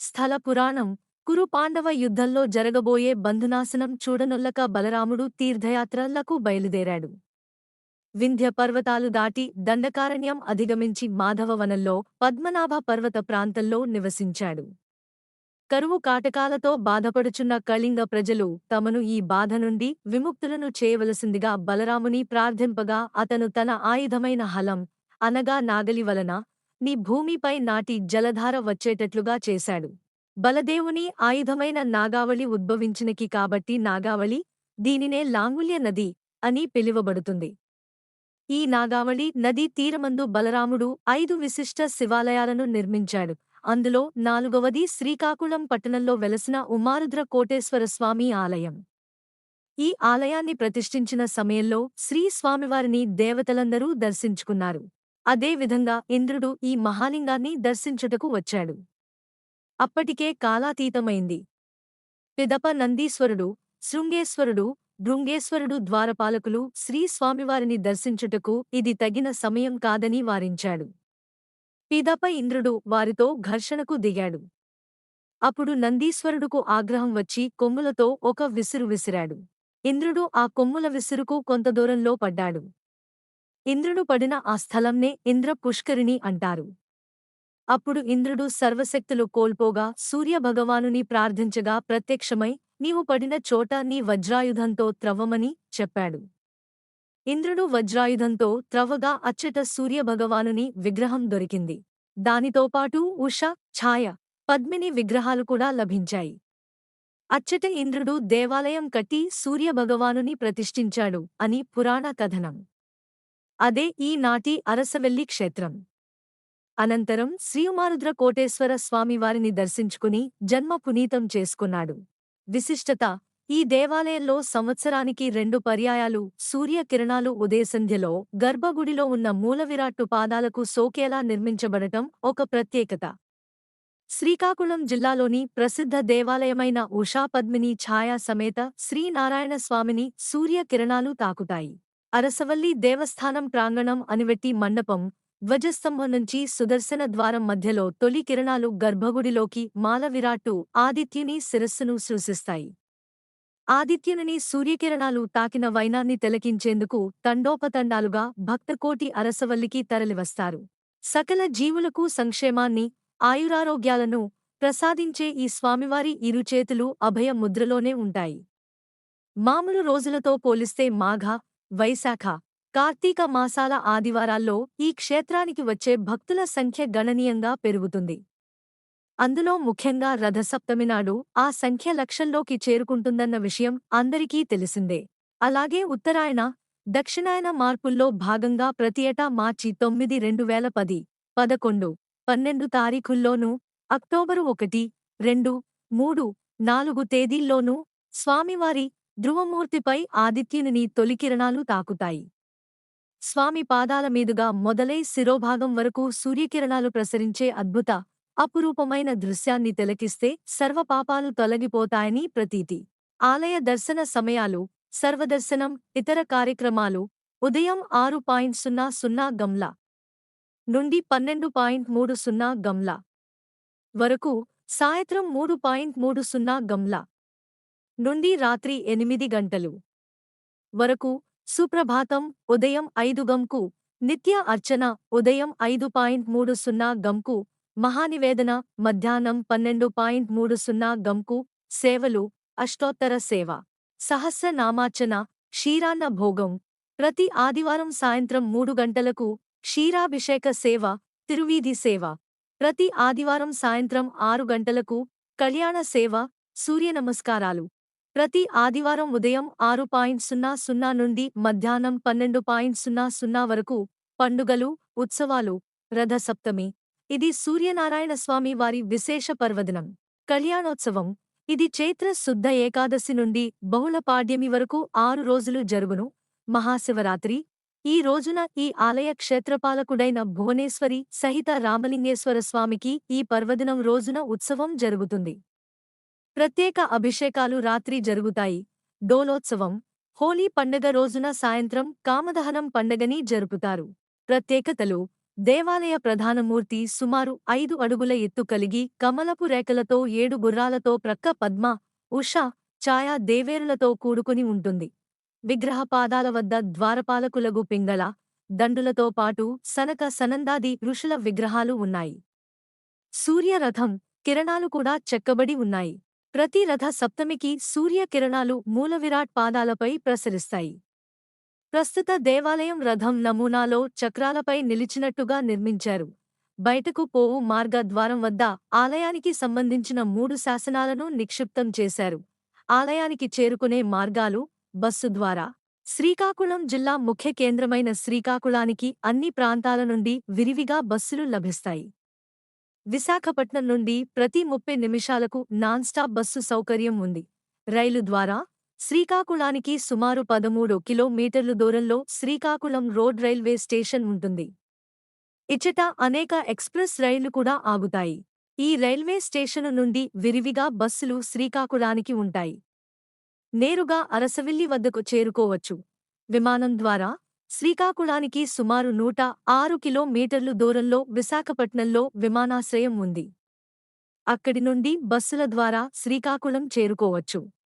స్థల పురాణం. కురు పాండవ యుద్ధంలో జరగబోయే బంధునాశనం చూడనొల్లక బలరాముడు తీర్థయాత్రలకు బయలుదేరాడు. వింధ్య పర్వతాలు దాటి దండకారణ్యం అధిగమించి మాధవవనంలో పద్మనాభ పర్వత ప్రాంతంలో నివసించాడు. కరువు కాటకాలతో బాధపడుచున్న కళింగ ప్రజలు తమను ఈ బాధ నుండి విముక్తులను చేయవలసిందిగా బలరాముని ప్రార్థింపగా అతను తన ఆయుధమైన హలం అనగా నాగలి వలన నీ భూమిపై నాటి జలధార వచ్చేటట్లుగా చేశాడు. బలదేవుని ఆయుధమైన నాగావళి ఉద్భవించినకి కాబట్టి నాగావళి దీనినే లాంగుల్య నది అని పిలువబడుతుంది. ఈ నాగావళి నదీ తీరమందు బలరాముడు ఐదు విశిష్ట శివాలయాలను నిర్మించాడు. అందులో నాలుగవది శ్రీకాకుళం పట్టణంలో వెలసిన ఉమారుద్ర కోటేశ్వర స్వామి ఆలయం. ఈ ఆలయాన్ని ప్రతిష్ఠించిన సమయంలో శ్రీ స్వామివారిని దేవతలందరూ దర్శించుకున్నారు. అదేవిధంగా ఇంద్రుడు ఈ మహాలింగాన్ని దర్శించుటకు వచ్చాడు. అప్పటికే కాలాతీతమైంది. పిదప నందీశ్వరుడు శృంగేశ్వరుడు భృంగేశ్వరుడు ద్వారపాలకులు శ్రీ స్వామివారిని దర్శించుటకు ఇది తగిన సమయం కాదని వారించాడు. పిదప ఇంద్రుడు వారితో ఘర్షణకు దిగాడు. అప్పుడు నందీశ్వరుడుకు ఆగ్రహం వచ్చి కొమ్ములతో ఒక విసురు విసిరాడు. ఇంద్రుడు ఆ కొమ్ముల విసురుకు కొంత దూరంలో పడ్డాడు. ఇంద్రుడు పడిన ఆ స్థలంనే ఇంద్ర పుష్కరిణి అంటారు. అప్పుడు ఇంద్రుడు సర్వశక్తులు కోల్పోగా సూర్యభగవానుని ప్రార్థించగా ప్రత్యక్షమై నీవు పడిన చోట నీ వజ్రాయుధంతో త్రవ్వమని చెప్పాడు. ఇంద్రుడు వజ్రాయుధంతో త్రవ్వగా అచ్చట సూర్యభగవానుని విగ్రహం దొరికింది. దానితోపాటు ఉష ఛాయ పద్మిని విగ్రహాలు కూడా లభించాయి. అచ్చట ఇంద్రుడు దేవాలయం కట్టి సూర్యభగవానుని ప్రతిష్ఠించాడు అని పురాణ కథనం. అదే ఈనాటి అరసవెల్లి క్షేత్రం. అనంతరం శ్రీయుమారుద్ర కోటేశ్వర స్వామివారిని దర్శించుకుని జన్మ పునీతం చేసుకున్నాడు. విశిష్టత ఈ దేవాలయంలో సంవత్సరానికి రెండు పర్యాయాలు సూర్యకిరణాలు ఉదయసంధ్యలో గర్భగుడిలో ఉన్న మూలవిరాట్టు పాదాలకు సోకేలా నిర్మించబడటం ఒక ప్రత్యేకత. శ్రీకాకుళం జిల్లాలోని ప్రసిద్ధ దేవాలయమైన ఉషాపద్మిని ఛాయా సమేత శ్రీనారాయణ స్వామిని సూర్యకిరణాలు తాకుతాయి. అరసవల్లి దేవస్థానం ప్రాంగణం అనివెట్టి మండపం ధ్వజస్తంభం నుంచి సుదర్శన ద్వారం మధ్యలో తొలి కిరణాలు గర్భగుడిలోకి మాలవిరాట్టు ఆదిత్యుని శిరస్సును సృశిస్తాయి ఆదిత్యుని సూర్యకిరణాలు తాకిన వైనాన్ని తిలకించేందుకు తండోపతండాలుగా భక్తకోటి అరసవల్లికి తరలివస్తారు. సకల జీవులకు సంక్షేమాన్ని ఆయురారోగ్యాలను ప్రసాదించే ఈ స్వామివారి ఇరుచేతులు అభయ ముద్రలోనే ఉంటాయి. మామూలు రోజులతో పోలిస్తే మాఘ వైశాఖ. కార్తీక మాసాల ఆదివారాల్లో ఈ క్షేత్రానికి వచ్చే భక్తుల సంఖ్య గణనీయంగా పెరుగుతుంది. అందులో ముఖ్యంగా రథసప్తమి నాడు ఆ సంఖ్య లక్షల్లోకి చేరుకుంటుందన్న విషయం అందరికీ తెలిసిందే. అలాగే ఉత్తరాయణ దక్షిణాయన మార్పుల్లో భాగంగా ప్రతి ఏటా మార్చి తొమ్మిది రెండు వేల పది పదకొండు పన్నెండు తారీఖుల్లోనూ అక్టోబరు ఒకటి రెండు మూడు నాలుగు తేదీల్లోనూ స్వామివారి ధ్రువమూర్తిపై ఆదిత్యుని తొలికిరణాలు తాకుతాయి. స్వామి పాదాల మీదుగా మొదలై శిరోభాగం వరకు సూర్యకిరణాలు ప్రసరించే అద్భుత అపురూపమైన దృశ్యాన్ని తిలకిస్తే సర్వపాపాలు తొలగిపోతాయని ప్రతీతి. ఆలయ దర్శన సమయాలు సర్వదర్శనం ఇతర కార్యక్రమాలు ఉదయం ఆరు పాయింట్ సున్నా సున్నా గంల నుండి పన్నెండు పాయింట్ మూడు సున్నా గంల వరకు సాయంత్రం మూడు పాయింట్ మూడు సున్నా గంల నుండి రాత్రి ఎనిమిది గంటలు వరకు సుప్రభాతం ఉదయం ఐదు గంకు నిత్య అర్చన ఉదయం ఐదు పాయింట్ మూడు సున్నా గంకు మహానివేదన మధ్యాహ్నం పన్నెండు పాయింట్ మూడు సున్నా గంకు సేవలు అష్టోత్తర సేవ సహస్రనామార్చన క్షీరాన్న భోగం. ప్రతి ఆదివారం సాయంత్రం మూడు గంటలకు క్షీరాభిషేక సేవ తిరువీధి సేవ. ప్రతి ఆదివారం సాయంత్రం ఆరు గంటలకు కళ్యాణ సేవ సూర్య నమస్కారాలు. ప్రతి ఆదివారం ఉదయం ఆరు పాయింట్ సున్నా సున్నా నుండి మధ్యాహ్నం పన్నెండు పాయింట్ సున్నా సున్నా వరకు పండుగలు ఉత్సవాలు రథసప్తమి. ఇది సూర్యనారాయణ స్వామి వారి విశేష పర్వదినం. కళ్యాణోత్సవం. ఇది చైత్ర శుద్ధ ఏకాదశి నుండి బహుళ పాడ్యమి వరకు ఆరు రోజులు జరుగును. మహాశివరాత్రి. ఈ రోజున ఈ ఆలయ క్షేత్రపాలకుడైన భువనేశ్వరి సహిత రామలింగేశ్వర స్వామికి ఈ పర్వదినం రోజున ఉత్సవం జరుగుతుంది. ప్రత్యేక అభిషేకాలు రాత్రి జరుగుతాయి. డోలోత్సవం హోలీ పండగ రోజున సాయంత్రం కామదహనం పండగని జరుపుతారు. ప్రత్యేకతలు దేవాలయ ప్రధానమూర్తి సుమారు ఐదు అడుగుల ఎత్తు కలిగి కమలపు రేఖలతో ఏడు గుర్రాలతో ప్రక్క పద్మ ఉష ఛాయా దేవేరులతో కూడుకుని ఉంటుంది. విగ్రహ పాదాల వద్ద ద్వారపాలకులగు పింగళ దండులతో పాటు సనక సనందాది ఋషుల విగ్రహాలు ఉన్నాయి. సూర్యరథం కిరణాలు కూడా చెక్కబడి ఉన్నాయి. ప్రతి రథ సప్తమికి సూర్య కిరణాలు మూలవిరాట్ పాదాలపై ప్రసరిస్తాయి. ప్రస్తుత దేవాలయం రథం నమూనాలో చక్రాలపై నిలిచినట్టుగా నిర్మించారు. బయటకు పోవు మార్గ ద్వారం వద్ద ఆలయానికి సంబంధించిన మూడు శాసనాలను నిక్షిప్తం చేశారు. ఆలయానికి చేరుకునే మార్గాలు బస్సు ద్వారా. శ్రీకాకుళం జిల్లా ముఖ్య కేంద్రమైన శ్రీకాకుళానికి అన్ని ప్రాంతాల నుండి విరివిగా బస్సులు లభిస్తాయి. విశాఖపట్నం నుండి ప్రతి ముప్పై నిమిషాలకు నాన్ స్టాప్ బస్సు సౌకర్యం ఉంది. రైలు ద్వారా శ్రీకాకుళానికి సుమారు పదమూడు కిలోమీటర్లు దూరంలో శ్రీకాకుళం రోడ్ రైల్వే స్టేషన్ ఉంటుంది. ఇచ్చట అనేక ఎక్స్ప్రెస్ రైళ్ళు కూడా ఆగుతాయి. ఈ రైల్వే స్టేషను నుండి విరివిగా బస్సులు శ్రీకాకుళానికి ఉంటాయి. నేరుగా అరసవిల్లి వద్దకు చేరుకోవచ్చు. విమానం ద్వారా శ్రీకాకుళానికి సుమారు నూట ఆరు కిలోమీటర్లు దూరంలో విశాఖపట్నంలో విమానాశ్రయం ఉంది. అక్కడి నుండి బస్సుల ద్వారా శ్రీకాకుళం చేరుకోవచ్చు.